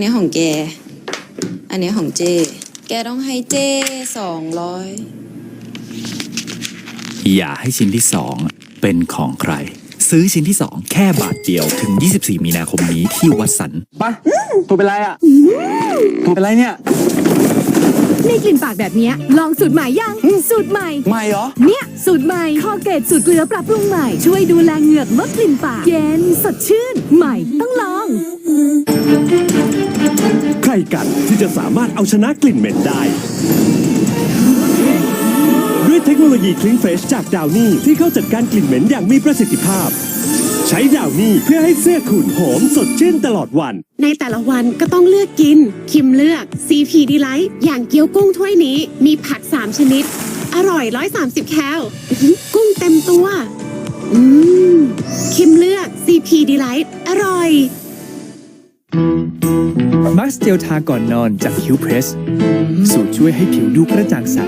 นี้ของแก อันนี้ของเจ แกต้องให้เจสองร้อย อย่าให้ชิ้นที่ 2 เป็นของใคร ซื้อชิ้นที่ 2 แค่บาทเดียวถึง 24 มีนาคมนี้ที่วัดสัน ไปตัวเป็นไรอะตัวเป็นไรเนี่ย ในกลิ่นปากแบบเนี้ยลองสูตรใหม่ยัง สูตรใหม่ ไม่เหรอ เนี่ย สูตรใหม่คอเกตสูตรเกลือปรับปรุงใหม่ ช่วยดูแลเหงือกลดกลิ่นปาก เย็นสดชื่น ใหม่ต้องลอง ใครกันที่จะสามารถเอาชนะกลิ่นเหม็นได้ ด้วยเทคโนโลยีคลิงเฟรชจากดาวนี่ที่เข้าจัดการกลิ่นเหม็นอย่างมีประสิทธิภาพ ใช้ดาวนี่เพื่อให้เสื้อคุณหอมสดชื่นตลอดวัน ในแต่ละวันก็ต้องเลือกกิน คิมเลือก CP d e l i g h t อย่างเกี๊ยวกุ้งถ้วยนี้มีผัก 3 ชนิด อร่อย 130 แคลอื้อหือกุ้งเต็มตัว อืม คิมเลือก CP d e l i g h t อร่อยมาสเจลทาก่อนนอนจากคิวเพรส สูตรช่วยให้ผิวดูกระจ่างใส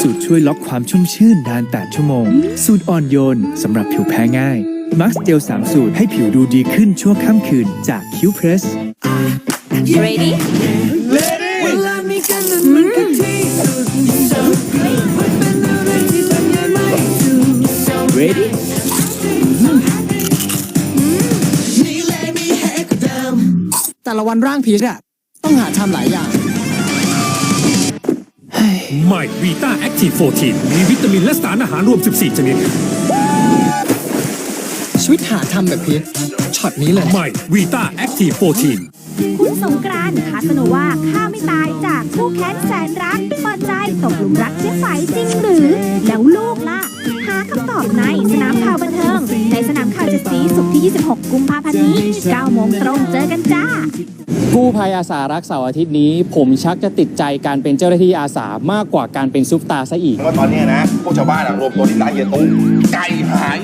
สูตรช่วยล็อกความชุ่มชื่นนาน 8 ชั่วโมง สูตรอ่อนโยนสำหรับผิวแพ้ง่าย มาสเจล3สูตรให้ผิวดูดีขึ้นชั่วข้ามคืนจากคิวเพรส ready ready แต่ละวันร่างพีชอะต้องหาทำหลายอย่าง ใหม่วีต้าแอคทีฟ14มีวิตามินและสารอาหารรวม 14 ชนิด ชีวิตหาทำแบบพีชช็อตนี้เลย ใหม่วีต้าแอคทีฟ14คุณสงกรานต์คาสโนวาฆ่าไม่ตายจากคู่แค้นแส นธ์นี้9โมงตรงเจอกันจ้า กู้ภัยอาสารักเสาร์อาทิตย์นี้ ผมชักจะติดใจการเป็นเจ้าหน้าที่อาสามากกว่าการเป็นซุปตาซะอีก ว่าตอนเนี้ยนะ พวกชาวบ้านอะรวมตัวที่ร้านเฮียตุ้ไก่หาย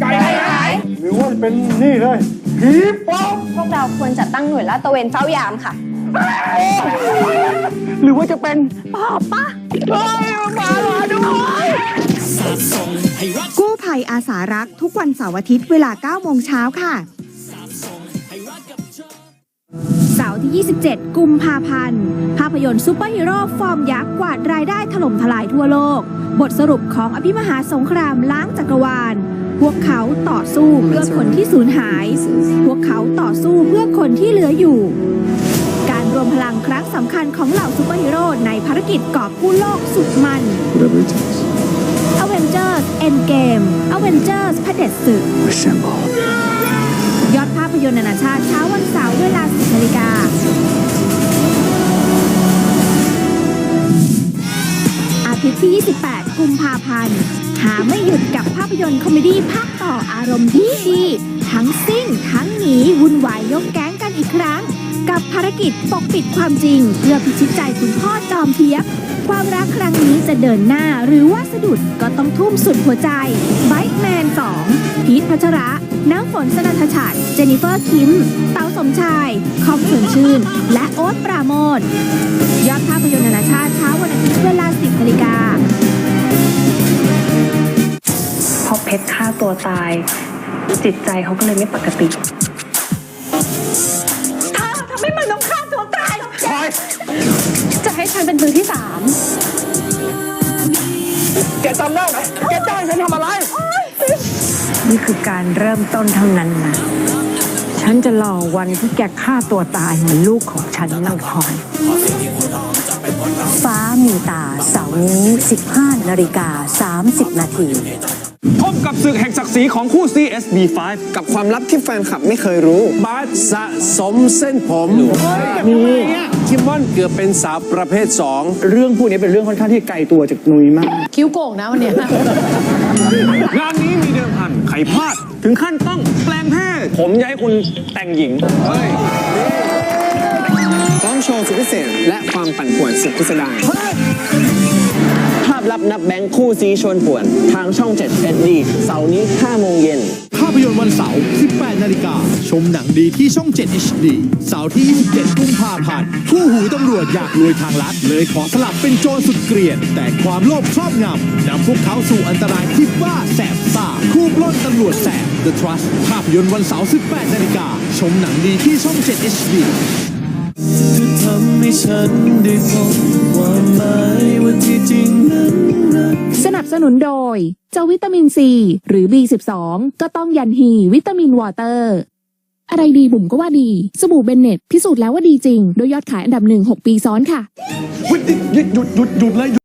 ไก่หาย หรือว่าเป็นนี่เลยผีปอบ พวกเราควรจะตั้งหน่วยลาดตระเวนเฝ้ายามค่ะ หรือว่าจะเป็นกู้ภัยอาสารักทุกวันเสาร์อาทิตย์เวลา9โมงเช้าค่ะ เสาร์ที่ 27 กุมภาพันธ์ ภาพยนตร์ซูเปอร์ฮีโร่ฟอร์มยักษ์กวาดรายได้ถล่มทลายทั่วโลก บทสรุปของอภิมหาสงครามล้างจักรวาล พวกเขาต่อสู้เพื่อคนที่สูญหาย พวกเขาต่อสู้เพื่อคนที่เหลืออยู่การร วมพลังครั้งสำคัญของเหล่าซูเปอร์ฮีโร่ในภารกิจกอบกู้โลกสุดมัน Avengers Endgame Avengers พระเด็จศึกยอดภาพยนตร์นานาชาติเช้าวันเสาร์เวลา 10นาฬิกา อาทิตย์ที่ 28 กุมภาพันธ์ หาไม่หยุดกับภาพยนตร์คอมเมดี้ภาคต่ออารมณ์ดีดีๆทั้งซิ่ง ทั้งหนี วุ่นวายยกแก๊งกันอีกครั้ง กับภารกิจปกปิดความจริง เพื่อพิชิตใจคุณพ่อจอมเทียบ ความรักครั้งนี้จะเดินหน้าหรือว่าสะดุดก็ต้องทุ่มสุดหัวใจไบแมน 2 พีทพัชระ น้ำฝนสนันทชัดเจนิเฟอร์คิม เต๋าสมชาย คอมเขินชื่น และโอ๊ตปราโมทยอดภาพยนตร์นานาชาติเช้าวันอาทิตย์เวลา 10นาฬิกาพอเพชรฆ่าตัวตาย จิตใจเขาก็เลยไม่ปกติ ฉันเป็นมือที่สามแกจำได้ไหมแกจ้างฉันทำอะไร นี่คือการเริ่มต้นเท่านั้นนะ ฉันจะรอวันที่แกฆ่าตัวตายเหมือนลูกของฉันนั่งคอยฟ้ามีตาเสาร์นี้ 15 นาฬิกา 30 นาที พบกับศึกแห่งศักดิ์ศรีของคู่ CSB5 กับความลับที่แฟนคลับไม่เคยรู้ บาสสะสมเส้นผม นี่ คิมมอนเกือบเป็นสาวประเภทสองเรื่องพวกนี้เป็นเรื่องค่อนข้างที่ไกลตัวจากนุยมาก คิ้วโก่งนะวันเนี้ยงานนี้มีเดิมพันใครพลาด ถึงขั้นต้องแปลงเพศผมอยากให้คุณแต่งหญิงเฮ้ยพร้อมโชว์สุดพิเศษและความปั่นป่วนสุดพิสดารภาพลับนับแบงค์คู่ซีชวนป่วน ทางช่อง7 SD เสาร์นี้5โมงเย็นภาพยนตร์วันเสาร์ 18 นาฬิกา ชมหนังดีที่ช่อง 7 HD เสาร์ที่ 27 กุมภาพันธ์ คู่หูตำรวจอยากรวยทางลัด เลยขอสลับเป็นโจรสุดเกลียด แต่ความโลภครอบงำ นำพวกเขาสู่อันตรายที่บ้าแสบซ่า คู่ปล้นตำรวจแสบ The Trust ภาพยนตร์วันเสาร์ 18 นาฬิกา ชมหนังดีที่ช่อง 7 HD ทำให้ฉันได้พบความหมายว่าที่จริงนั้นรัก สนับสนุนโดย เจ้าวิตามินซี หรือ B12 ก็ต้องยันฮีวิตามินวอเตอร์ อะไรดีบุ๋มก็ว่าดี สบู่เบนเน็ตพิสูจน์แล้วว่าดีจริง โดยยอดขายอันดับหนึ่ง6ปีซ้อนค่ะ หยุดหยุดหยุดหยุดเลย